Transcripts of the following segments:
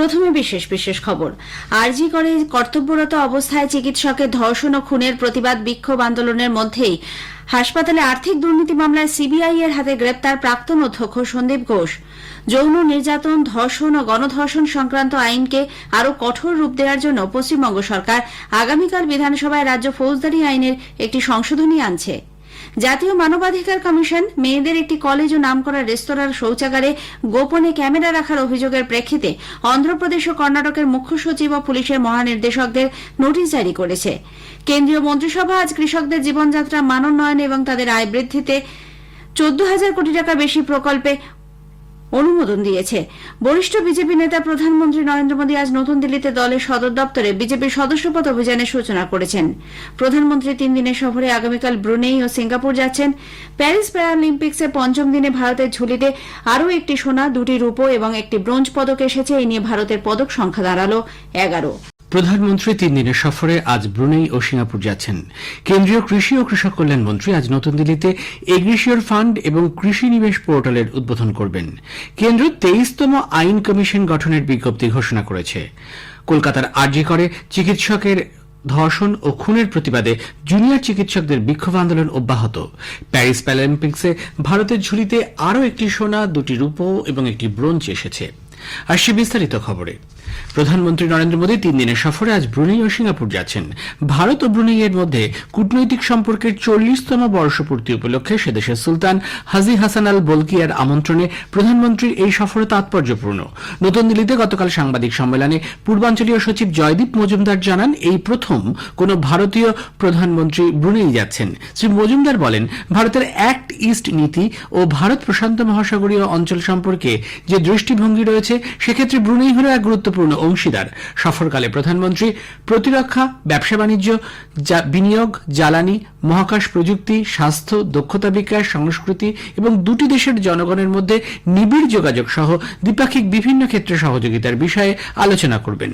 প্রথমে বিশেষ বিশেষ খবর। আরজি করে কর্তব্যরত অবস্থায় চিকিৎসকের ধর্ষণ ও খুনের প্রতিবাদ বিক্ষোভ আন্দোলনের মধ্যেই হাসপাতালে আর্থিক দুর্নীতি মামলায় সিবিআই এর হাতে গ্রেপ্তার প্রাক্তন অধ্যক্ষ সন্দীপ ঘোষ। যৌন নির্যাতন, ধর্ষণ ও গণধর্ষণ সংক্রান্ত আইনকে আরও কঠোর রূপ দেওয়ার জন্য পশ্চিমবঙ্গ সরকার আগামীকাল বিধানসভায় রাজ্য ফৌজদারি আইনের একটি সংশোধনী আনছে। জাতীয় মানবাধিকার কমিশন মেয়েদের একটি কলেজ ও নামকরা রেস্তোরাঁর শৌচাগারে গোপনে ক্যামেরা রাখার অভিযোগের প্রেক্ষিতে অন্ধ্রপ্রদেশ ও কর্ণাটকের মুখ্য সচিব ও পুলিশের মহানির্দেশকদের নোটিশ জারি করেছে। কেন্দ্রীয় মন্ত্রিসভা আজ কৃষকদের জীবনযাত্রা মানোন্নয়ন এবং তাদের আয় বৃদ্ধিতে চোদ্দ হাজার কোটি টাকা বেশি প্রকল্পে অনুমোদন দিয়েছে। বরিষ্ঠ বিজেপি নেতা প্রধানমন্ত্রী নরেন্দ্র মোদী আজ নতুন দিল্লিতে দলের সদর দপ্তরে বিজেপির সদস্যপদ অভিযানের সূচনা করেছেন। প্রধানমন্ত্রী তিন দিনের সফরে আগামীকাল ব্রুনেই ও সিঙ্গাপুর যাচ্ছেন। প্যারিস প্যারালিম্পিক্সে পঞ্চম দিনে ভারতের ঝুলিতে আরও একটি সোনা, দুটি রূপো এবং একটি ব্রোঞ্জ পদক এসেছে। এ নিয়ে ভারতের পদক সংখ্যা দাঁড়াল এগারো। প্রধানমন্ত্রী তিন দিনের সফরে আজ ব্রুনেই ও সিঙ্গাপুর যাচ্ছেন। কেন্দ্রীয় কৃষি ও কৃষক কল্যাণ মন্ত্রী আজ নতুন দিল্লিতে এগ্রিশিওর ফান্ড এবং কৃষি নিবেশ পোর্টালের উদ্বোধন করবেন। কেন্দ্র তেইশতম আইন কমিশন গঠনের বিজ্ঞপ্তি ঘোষণা করেছে। কলকাতার আরজি করে চিকিৎসকের ধর্ষণ ও খুনের প্রতিবাদে জুনিয়র চিকিৎসকদের বিক্ষোভ আন্দোলন অব্যাহত। প্যারিস প্যারালিম্পিক্সে ভারতের ঝুলিতে আরও একটি সোনা, দুটি রূপো এবং একটি ব্রোঞ্জ এসেছে। আসছে বিস্তারিত খবরে। প্রধানমন্ত্রী নরেন্দ্র মোদী তিন দিনের সফরে আজ ব্রুনেই ও সিঙ্গাপুর যাচ্ছেন। ভারত ও ব্রুনেই এর মধ্যে কূটনৈতিক সম্পর্কের চল্লিশতম বর্ষপূর্তি উপলক্ষে সেদেশের সুলতান হাজি হাসান আল বলকিয়ার আমন্ত্রণে প্রধানমন্ত্রীর এই সফর তাৎপর্যপূর্ণ। নতুন দিল্লিতে গতকাল সাংবাদিক সম্মেলনে পূর্বাঞ্চলীয় সচিব জয়দীপ মজুমদার জানান, এই প্রথম কোন ভারতীয় প্রধানমন্ত্রী ব্রুনেই যাচ্ছেন। শ্রী মজুমদার বলেন, ভারতের অ্যাক্ট ইস্ট নীতি ও ভারত প্রশান্ত মহাসাগরীয় অঞ্চল সম্পর্কে যে দৃষ্টিভঙ্গি রয়েছে, সেক্ষেত্রে ব্রুনেই হল এক গুরুত্বপূর্ণ অংশীদার। সফরকালে প্রধানমন্ত্রী প্রতিরক্ষা, ব্যবসা বাণিজ্য বিনিয়োগ, জ্বালানি, মহাকাশ প্রযুক্তি, স্বাস্থ্য, দক্ষতা বিকাশ, সংস্কৃতি এবং দুটি দেশের জনগণের মধ্যে নিবিড় যোগাযোগ সহ দ্বিপাক্ষিক বিভিন্ন ক্ষেত্রে সহযোগিতার বিষয়ে আলোচনা করবেন।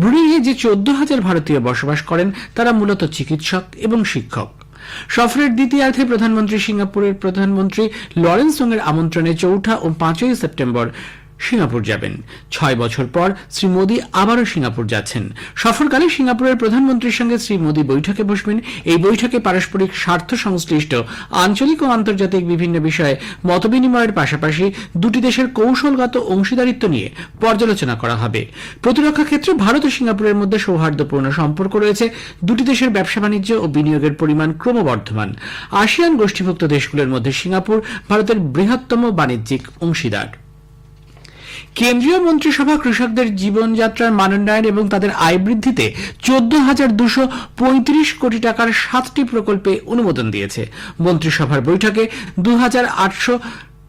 ব্রুনেইয়ে যে চোদ্দ হাজার ভারতীয় বসবাস করেন, তারা মূলত চিকিৎসক এবং শিক্ষক। সফরের দ্বিতীয়ার্ধে প্রধানমন্ত্রী সিঙ্গাপুরের প্রধানমন্ত্রী লরেন্স সোংয়ের আমন্ত্রণে চৌঠা ও পাঁচই সেপ্টেম্বর সিঙ্গাপুর যাবেন। ছয় বছর পর শ্রী মোদী আবারও সিঙ্গাপুর যাচ্ছেন। সফরকালে সিঙ্গাপুরের প্রধানমন্ত্রীর সঙ্গে শ্রী মোদী বৈঠকে বসবেন। এই বৈঠকে পারস্পরিক স্বার্থ সংশ্লিষ্ট, আঞ্চলিক ও আন্তর্জাতিক বিভিন্ন বিষয়ে মতবিনিময়ের পাশাপাশি দুটি দেশের কৌশলগত অংশীদারিত্ব নিয়ে পর্যালোচনা করা হবে। প্রতিরক্ষা ক্ষেত্রে ভারত ও সিঙ্গাপুরের মধ্যে সৌহার্দ্যপূর্ণ সম্পর্ক রয়েছে। দুটি দেশের ব্যবসা বাণিজ্য ও বিনিয়োগের পরিমাণ ক্রমবর্ধমান। আসিয়ান গোষ্ঠীভুক্ত দেশগুলোর মধ্যে সিঙ্গাপুর ভারতের বৃহত্তম বাণিজ্যিক অংশীদার। কেন্দ্রীয় মন্ত্রিসভা কৃষকদের জীবনযাত্রার মানোন্নয়ন এবং তাদের আয় বৃদ্ধিতে চোদ্দ হাজার দুশো পঁয়ত্রিশ কোটি টাকার সাতটি প্রকল্পে অনুমোদন দিয়েছে। মন্ত্রিসভার বৈঠকে দু হাজার আটশো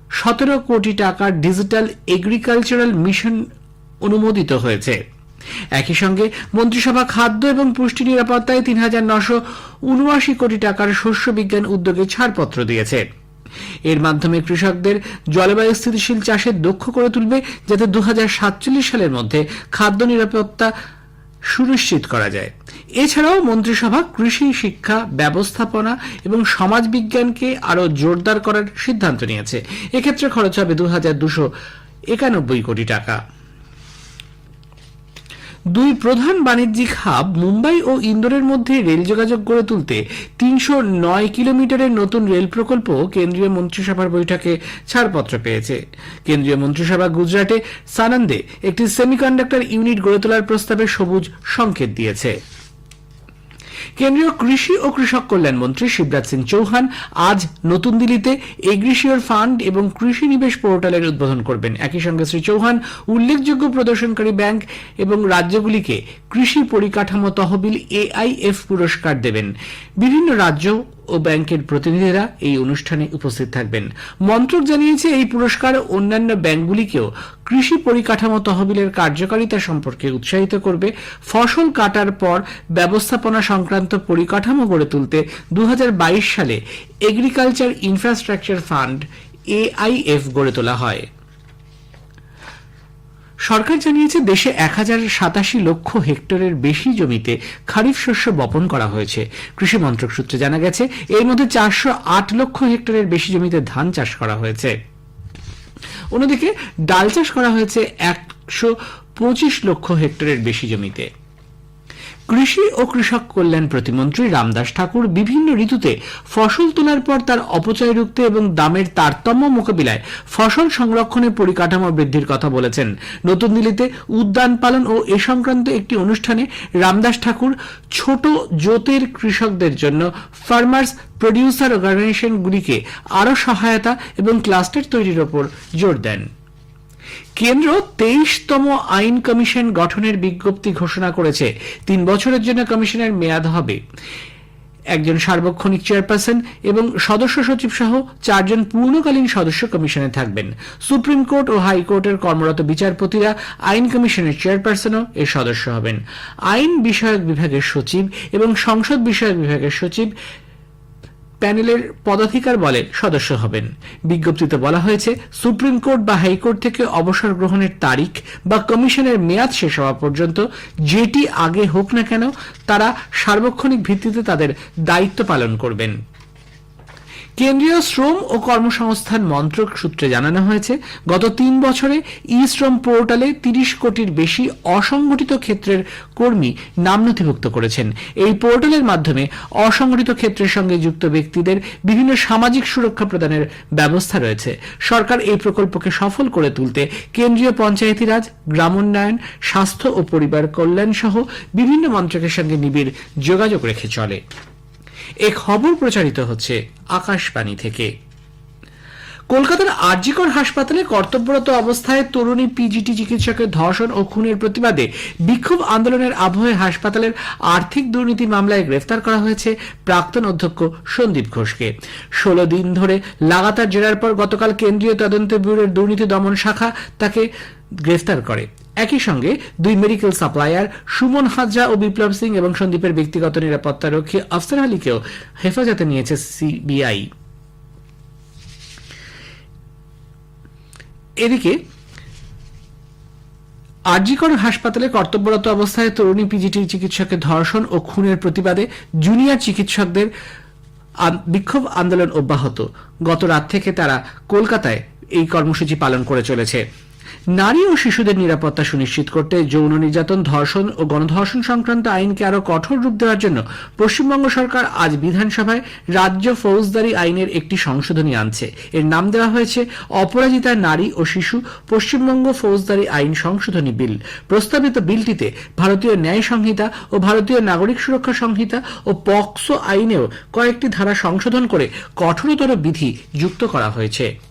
সতেরো কোটি টাকার ডিজিটাল এগ্রিকালচারাল মিশন অনুমোদিত হয়েছে। একই সঙ্গে মন্ত্রিসভা খাদ্য এবং পুষ্টি নিরাপত্তায় তিন হাজার নশো উনআশি কোটি টাকার শস্য বিজ্ঞান উদ্যোগে ছাড়পত্র দিয়েছে। এর মাধ্যমে কৃষকদের জলবায়ু স্থিতিশীল চাষে দক্ষ করে তুলবে, যাতে দু হাজার সাতচল্লিশ সালের মধ্যে খাদ্য নিরাপত্তা সুনিশ্চিত করা যায়। এছাড়াও মন্ত্রিসভা কৃষি শিক্ষা ব্যবস্থাপনা এবং সমাজ বিজ্ঞানকে আরও জোরদার করার সিদ্ধান্ত নিয়েছে। এক্ষেত্রে খরচ হবে দু হাজার দুশো একানব্বই কোটি টাকা। দুই প্রধান বাণিজ্যিক হাব মুম্বাই ও ইন্দোরের মধ্যে রেল যোগাযোগ গড়ে তুলতে তিনশো নয় কিলোমিটারের নতুন রেল প্রকল্প কেন্দ্রীয় মন্ত্রিসভার বৈঠকে ছাড়পত্র পেয়েছে। কেন্দ্রীয় মন্ত্রিসভা গুজরাটে সানন্দে একটি সেমিকন্ডাক্টর ইউনিট গড়ে তোলার প্রস্তাবে সবুজ সংকেত দিয়েছে। কেন্দ্রীয় কৃষি ও কৃষক কল্যাণ মন্ত্রী শিবরাজ সিং চৌহান আজ নতুন দিল্লিতে এগ্রিশিওর ফান্ড এবং কৃষি নিবেশ পোর্টালের উদ্বোধন করবেন। একই সঙ্গে শ্রী চৌহান উল্লেখযোগ্য প্রদর্শনকারী ব্যাংক এবং রাজ্যগুলিকে কৃষি পরিকাঠামো তহবিল এআইএফ পুরস্কার দেবেন। বিভিন্ন রাজ্য ও ব্যাংকের প্রতিনিধিরা এই অনুষ্ঠানে উপস্থিত থাকবেন। মন্ত্রক জানিয়েছে এই পুরস্কার অন্যান্য ব্যাংকগুলিকেও কৃষি পরিকাঠামো তহবিলের কার্যকারিতা সম্পর্কে উৎসাহিত করবে। ফসল কাটার পর ব্যবস্থাপনা সংক্রান্ত পরিকাঠামো গড়ে তুলতে দু হাজার বাইশ সালে এগ্রিকালচার ইনফ্রাস্ট্রাকচার ফান্ড এআইএফ গড়ে তোলা হয়। সরকার জানিয়েছে দেশে এক হাজার সাতাশি লক্ষ হেক্টরের বেশি জমিতে খারিফ শস্য বপন করা হয়েছে। কৃষি মন্ত্রক সূত্রে জানা গেছে, এর মধ্যে চারশো আট লক্ষ হেক্টরের বেশি জমিতে ধান চাষ করা হয়েছে। অন্যদিকে, ডাল চাষ করা হয়েছে একশো পঁচিশ লক্ষ হেক্টরের বেশি জমিতে। কৃষি ও কৃষক কল্যাণ প্রতিমন্ত্রী রামদাস ঠাকুর বিভিন্ন ঋতুতে ফসল তোলার পর তার অপচয় রুখতে এবং দামের তারতম্য মোকাবিলায় ফসল সংরক্ষণের পরিকাঠামো বৃদ্ধির কথা বলেছেন। নতুন দিল্লিতে উদ্যান পালন ও এ সংক্রান্ত একটি অনুষ্ঠানে রামদাস ঠাকুর ছোট জোতের কৃষকদের জন্য ফার্মার্স প্রডিউসার অর্গানাইজেশনগুলিকে আরও সহায়তা এবং ক্লাস্টার তৈরির ওপর জোর দেন। কেন্দ্র তেইশতম আইন কমিশন গঠনের বিজ্ঞপ্তি ঘোষণা করেছে। তিন বছরের জন্য কমিশনের মেয়াদ হবে। একজন সার্বক্ষণিক চেয়ারপারসন এবং সদস্য সচিব সহ চারজন পূর্ণকালীন সদস্য কমিশনে থাকবেন। সুপ্রিম কোর্ট ও হাইকোর্টের কর্মরত বিচারপতিরা আইন কমিশনের চেয়ারপারসনও এর সদস্য হবেন। আইন বিষয়ক বিভাগের সচিব এবং সংসদ বিষয়ক বিভাগের সচিব প্যানেলের পদাধিকার বলে সদস্য হবেন। বিজ্ঞপ্তিতে বলা হয়েছে, সুপ্রিম কোর্ট বা হাইকোর্ট থেকে অবসর গ্রহণের তারিখ বা কমিশনের মেয়াদ শেষ হওয়া পর্যন্ত যেটি আগে হোক না কেন, তারা সার্বক্ষণিক ভিত্তিতে তাদের দায়িত্ব পালন করবেন। কেন্দ্রীয় শ্রম ও কর্মসংস্থান মন্ত্রক সূত্রে জানানো হয়েছে, গত তিন বছরে ই শ্রম পোর্টালে তিরিশ কোটির বেশি অসংগঠিত ক্ষেত্রের কর্মী নাম নথিভুক্ত করেছেন। এই পোর্টালের মাধ্যমে অসংগঠিত ক্ষেত্রের সঙ্গে যুক্ত ব্যক্তিদের বিভিন্ন সামাজিক সুরক্ষা প্রদানের ব্যবস্থা রয়েছে। সরকার এই প্রকল্পকে সফল করে তুলতে কেন্দ্রীয় পঞ্চায়েতি রাজ, গ্রামোন্নয়ন, স্বাস্থ্য ও পরিবার কল্যাণ সহ বিভিন্ন মন্ত্রকের সঙ্গে নিবিড় যোগাযোগ রেখে চলে। এ খবর প্রচারিত হচ্ছে আকাশবাণী থেকে। কলকাতার আরজিকর হাসপাতালে কর্তব্যরত অবস্থায় তরুণী পিজিটি চিকিৎসকের ধর্ষণ ও খুনের প্রতিবাদে বিক্ষোভ আন্দোলনের আবহে হাসপাতালের আর্থিক দুর্নীতি মামলায় গ্রেফতার করা হয়েছে প্রাক্তন অধ্যক্ষ সন্দীপ ঘোষকে। ষোলো দিন ধরে লাগাতার জেরার পর গতকাল কেন্দ্রীয় তদন্ত ব্যুরোর দুর্নীতি দমন শাখা তাকে গ্রেফতার করে। একই সঙ্গে দুই মেডিকেল সাপ্লায়ার সুমন হাজরা ও বিপ্লব সিং এবং সন্দীপের ব্যক্তিগত নিরাপত্তা রক্ষী আফসার আলীকেও হেফাজতে নিয়েছে সিবিআই। এদিকে, আরজিকর হাসপাতালে কর্তব্যরত অবস্থায় তরুণী পিজিটি চিকিৎসকের ধর্ষণ ও খুনের প্রতিবাদে জুনিয়র চিকিৎসকদের বিক্ষোভ আন্দোলন অব্যাহত। গত রাত থেকে তারা কলকাতায় এই কর্মসূচি পালন করে চলেছে। নারী ও শিশুদের নিরাপত্তা সুনিশ্চিত করতে যৌন নির্যাতন, ধর্ষণ ও গণধর্ষণ সংক্রান্ত আইনকে আরও কঠোর রূপ দেওয়ার জন্য পশ্চিমবঙ্গ সরকার আজ বিধানসভায় রাজ্য ফৌজদারি আইনের একটি সংশোধনী আনছে। এর নাম দেওয়া হয়েছে অপরাজিতা নারী ও শিশু পশ্চিমবঙ্গ ফৌজদারি আইন সংশোধনী বিল। প্রস্তাবিত বিলটিতে ভারতীয় ন্যায় সংহিতা ও ভারতীয় নাগরিক সুরক্ষা সংহিতা ও পক্সো আইনেও কয়েকটি ধারা সংশোধন করে কঠোরতর বিধি যুক্ত করা হয়েছে।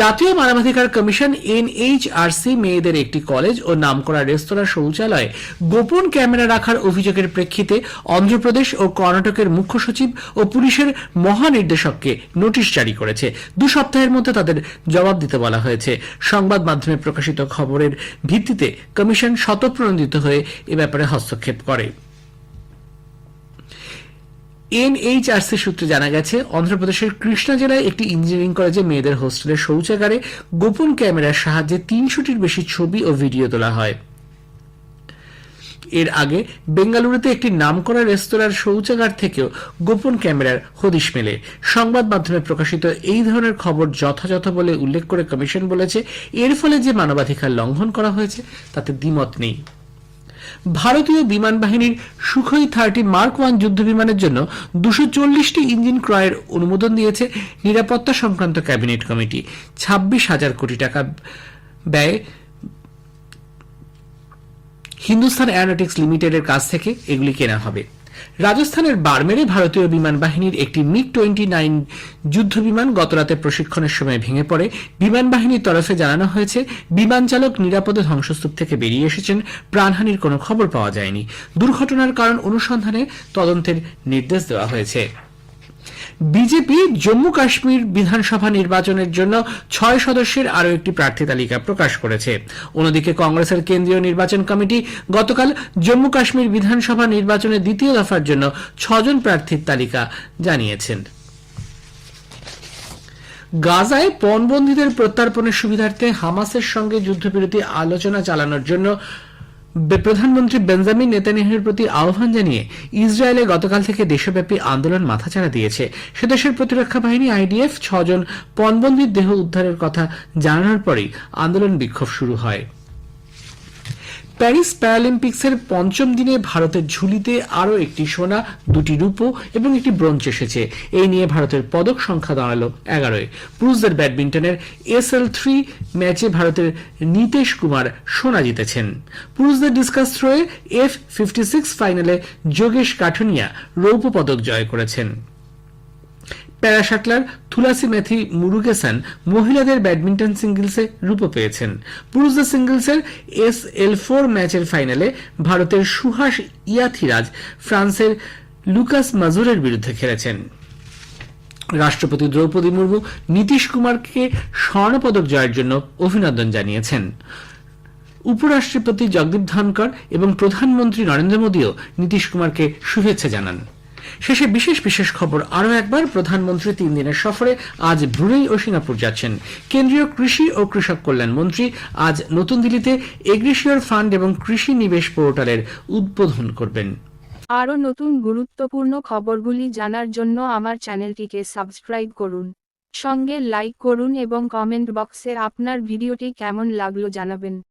জাতীয় মানবাধিকার কমিশন এনএইচআরসি মেয়েদের একটি কলেজ ও নামকরা রেস্তোরাঁ শৌচালয়ে গোপন ক্যামেরা রাখার অভিযোগের প্রেক্ষিতে অন্ধ্রপ্রদেশ ও কর্ণাটকের মুখ্য সচিব ও পুলিশের মহানির্দেশককে নোটিশ জারি করেছে। দু সপ্তাহের মধ্যে তাদের জবাব দিতে বলা হয়েছে। সংবাদ মাধ্যমে প্রকাশিত খবরের ভিত্তিতে কমিশন স্বতঃপ্রণোদিত হয়ে এ ব্যাপারে হস্তক্ষেপ করে। এনএইচআরসি সূত্রে জানা গেছে, অন্ধ্রপ্রদেশের কৃষ্ণা জেলায় একটি ইঞ্জিনিয়ারিং কলেজে মেয়েদের হোস্টেলের শৌচাগারে গোপন ক্যামেরার সাহায্যে তিনশোটির বেশি ছবি ও ভিডিও তোলা হয়। এর আগে বেঙ্গালুরুতে একটি নামকরা রেস্তোরাঁর শৌচাগার থেকেও গোপন ক্যামেরার হদিশ মেলে। সংবাদ মাধ্যমে প্রকাশিত এই ধরনের খবর যথাযথ বলে উল্লেখ করে কমিশন বলেছে, এর ফলে যে মানবাধিকার লঙ্ঘন করা হয়েছে, তাতে দ্বিমত নেই। ভারতীয় বিমান বাহিনীর সুখই থার্টি মার্ক ওয়ান যুদ্ধ বিমানের জন্য দুশো চল্লিশটি ইঞ্জিন ক্রয়ের অনুমোদন দিয়েছে নিরাপত্তা সংক্রান্ত ক্যাবিনেট কমিটি। ছাব্বিশ হাজার কোটি টাকা ব্যয় হিন্দুস্তান অ্যারোনটিক্স লিমিটেডের কাছ থেকে এগুলি কেনা হবে। রাজস্থানের বারমেরে ভারতীয় বিমান বাহিনীর একটি মিগ টোয়েন্টি নাইন যুদ্ধ বিমান গতরাতে প্রশিক্ষণের সময় ভেঙে পড়ে। বিমান বাহিনীর তরফে জানানো হয়েছে, বিমান চালক নিরাপদে ধ্বংসস্তূপ থেকে বেরিয়ে এসেছেন। প্রাণহানির কোনো খবর পাওয়া যায়নি। দুর্ঘটনার কারণ অনুসন্ধানে তদন্তের নির্দেশ দেওয়া হয়েছে। বিজেপি জম্মু কাশ্মীর বিধানসভা নির্বাচনের জন্য ছয় সদস্যের আরও একটি প্রার্থী তালিকা প্রকাশ করেছে। অন্যদিকে কংগ্রেসের কেন্দ্রীয় নির্বাচন কমিটি গতকাল জম্মু কাশ্মীর বিধানসভা নির্বাচনের দ্বিতীয় দফার জন্য ছজন প্রার্থীর তালিকা জানিয়েছেন। গাজায় পণবন্দীদের প্রত্যর্পণের সুবিধার্থে হামাসের সঙ্গে যুদ্ধবিরতি আলোচনা চালানোর জন্য প্রধানমন্ত্রী বেঞ্জামিন নেতানিয়াহুর প্রতি আহ্বান জানিয়ে ইসরায়েলে গতকাল থেকে দেশব্যাপী আন্দোলন মাথাচাড়া দিয়েছে। সে দেশের প্রতিরক্ষা বাহিনী, আইডিএফ, ছজন পণবন্দির দেহ উদ্ধারের কথা জানানোর পরেই আন্দোলন বিক্ষোভ শুরু হয়। প্যারিস প্যারালিম্পিক্সের পঞ্চম দিনে ভারতের ঝুলিতে আরও একটি সোনা, দুটি রূপো এবং একটি ব্রোঞ্জ এসেছে। এই নিয়ে ভারতের পদক সংখ্যা দাঁড়াল এগারোয়। পুরুষদের ব্যাডমিন্টনের এস এল থ্রি ম্যাচে ভারতের নীতেশ কুমার সোনা জিতেছেন। পুরুষদের ডিসকাস থ্রোয়ে এফ ফিফটি সিক্স ফাইনালে যোগেশ কাঠুনিয়া রৌপ্য পদক জয় করেছেন। প্যারাশাটলার থুলাসি ম্যাথি মুরুগেসান মহিলাদের ব্যাডমিন্টন সিঙ্গলসে রূপো পেয়েছেন। পুরুষদের সিঙ্গলসের এস এল ফোর ম্যাচের ফাইনালে ভারতের সুহাস ইয়াথিরাজ ফ্রান্সের লুকাস মাজুরের বিরুদ্ধে খেলেছেন। রাষ্ট্রপতি দ্রৌপদী মুর্মু নীতিশ কুমারকে স্বর্ণপদক জয়ের জন্য অভিনন্দন জানিয়েছেন। উপরাষ্ট্রপতি জগদীপ ধনকর এবং প্রধানমন্ত্রী নরেন্দ্র মোদীও নীতিশ কুমারকে শুভেচ্ছা জানান। শেষে বিশেষ বিশেষ খবর। আরও একবার, প্রধানমন্ত্রী তিন দিনের সফরে আজ ব্রুনেই ও সিঙ্গাপুর যাচ্ছেন। কেন্দ্রীয় কৃষি ও কৃষক কল্যাণ মন্ত্রী আজ নতুন দিল্লিতে এগ্রিশিয়র ফান্ড এবং কৃষি নিবেশ পোর্টালের উদ্বোধন করবেন। আরও নতুন গুরুত্বপূর্ণ খবরগুলি জানার জন্য আমার চ্যানেলটিকে সাবস্ক্রাইব করুন। সঙ্গে লাইক করুন এবং কমেন্ট বক্সে আপনার ভিডিওটি কেমন লাগল জানাবেন।